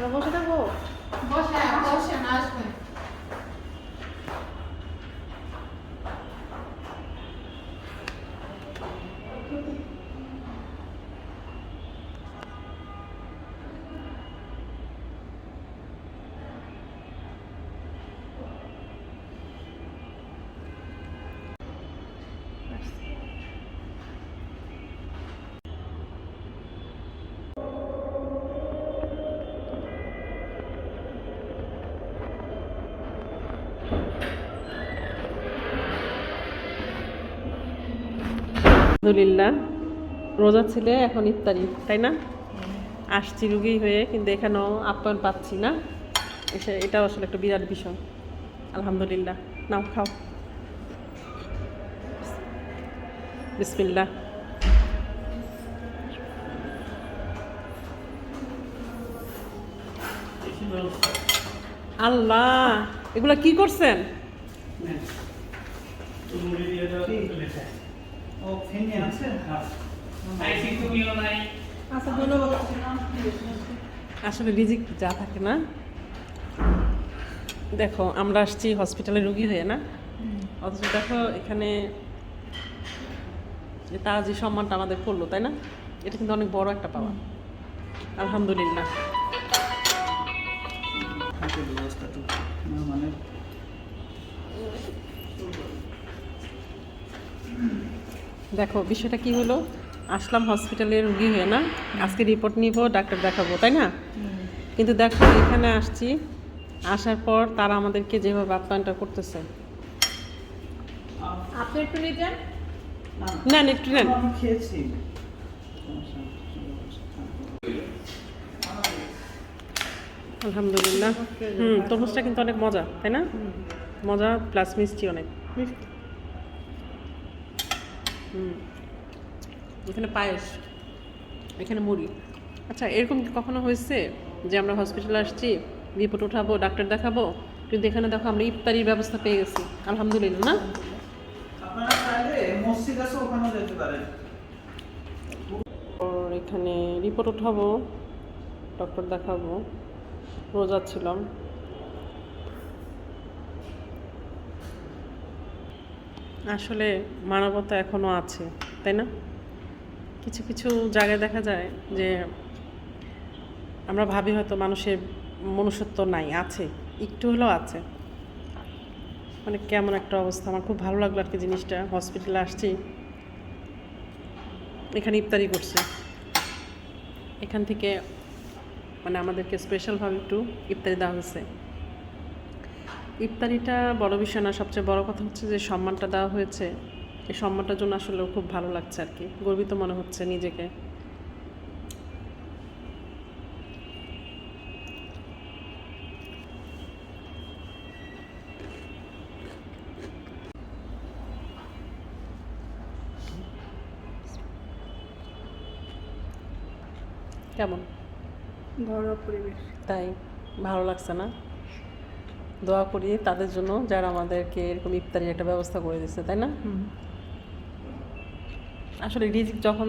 আমরা বসে থাকব? বসে বসে না আলহামদুলিল্লাহ, রোজা ছিলে এখন ইফতারি, তাই না? আসছি রুগী হয়ে, কিন্তু এখানেও আপ্যায়ন পাচ্ছি না। এসে এটা আসলে একটা বিরাট বিষয়। আলহামদুলিল্লাহ, নাও খাও। বিসমিল্লাহ। আল্লাহ! এগুলা কি করছেন? আচ্ছা আসলে রিজিক যা থাকে না। দেখো আমরা আসছি হসপিটালে রুগী হয়ে না? অথচ দেখো এখানে যে তারা যে সম্মানটা আমাদের করল তাই না? এটা কিন্তু অনেক বড় একটা পাওয়া। আলহামদুলিল্লাহ। হাতে মানে? দেখো বিষয়টা কি হলো? আসলাম হসপিটালে রুগী হয়ে না? আজকে রিপোর্ট নিব ডাক্তার দেখাবো তাই না? কিন্তু দেখো এখানে আসছি। আসার পর তারা আমাদেরকে যেভাবে আপ্যায়নটা করতেছে। আপনি একটু নিতেন না নেন একটু নেন। আমি খেয়েছি। আলহামদুলিল্লাহ। হুম তরমুজটা কিন্তু অনেক মজা তাই না? মজা প্লাস মিষ্টি অনেক। হুম। এখানে পায়েস এখানে মুড়ি। আচ্ছা এরকম কি কখনো হয়েছে যে আমরা হসপিটালে আসছি রিপোর্ট উঠাবো ডাক্তার দেখাবো কিন্তু এখানে দেখো আমরা ইফতারির ব্যবস্থা পেয়ে গেছি আলহামদুলিল্লাহ না? এখানে রিপোর্ট উঠাবো ডক্টর দেখাবো। রোজা ছিলাম। আসলে মানবতা এখনও আছে, তাই না? কিছু কিছু জায়গায় দেখা যায় যে আমরা ভাবি হয়তো মানুষের মনুষ্যত্ব নাই, আছে, একটু হলেও আছে। মানে কেমন একটা অবস্থা, আমার খুব ভালো লাগল আর কি জিনিসটা হসপিটালে আসছি। এখানে ইফতারি করছে। এখান থেকে মানে আমাদেরকে স্পেশালভাবে একটু ইফতারি দেওয়া হয়েছে। ইফতারিটা বড় বিষয় না, সবচেয়ে বড় কথা হচ্ছে যে সম্মানটা দেওয়া হয়েছে। এই সম্মানটার জন্য আসলে খুব ভালো লাগছে আর কি, গর্বিত মনে হচ্ছে নিজেকে। কেমন? ঘরোয়া পরিবেশ। তাই ভালো লাগছে না। দোয়া করি তাদের জন্য যারা আমাদেরকে এরকম ইফতারির একটা ব্যবস্থা করে দিচ্ছে তাই না? আসলে রিজিক যখন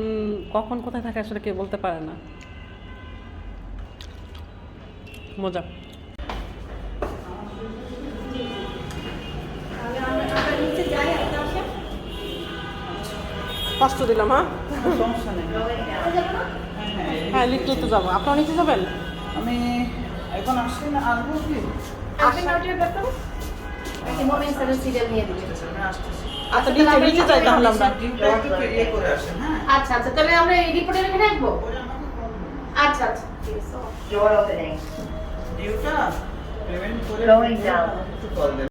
কখন কোথায় থাকে আসলে কেউ বলতে পারে না। মজা। তাহলে আমরা আমরা নিচে যাই আপনি আসেন কষ্ট দিলাম হ্যাঁ? সমস্যা নেই। হ্যাঁ, লিখতে তো যাব। আপনারা নিচে যাবেন? আমি এখন আসছি না আসব কি? আপনি না ওটা হবে একটা মোমেন্ট স্যারের সিরিয়াল নিয়ে দিবেন আসতেছি। আচ্ছা নিচে নিচে যাই তাহলে আমরা। ডিউটা একটু করে আসেন হ্যাঁ? আচ্ছা আচ্ছা তাহলে আমরা এই রিপোর্টে রেখে রাখব? আচ্ছা আচ্ছা ঠিক আছে। ডোর ওপেনিং ডিউটা পেমেন্ট করে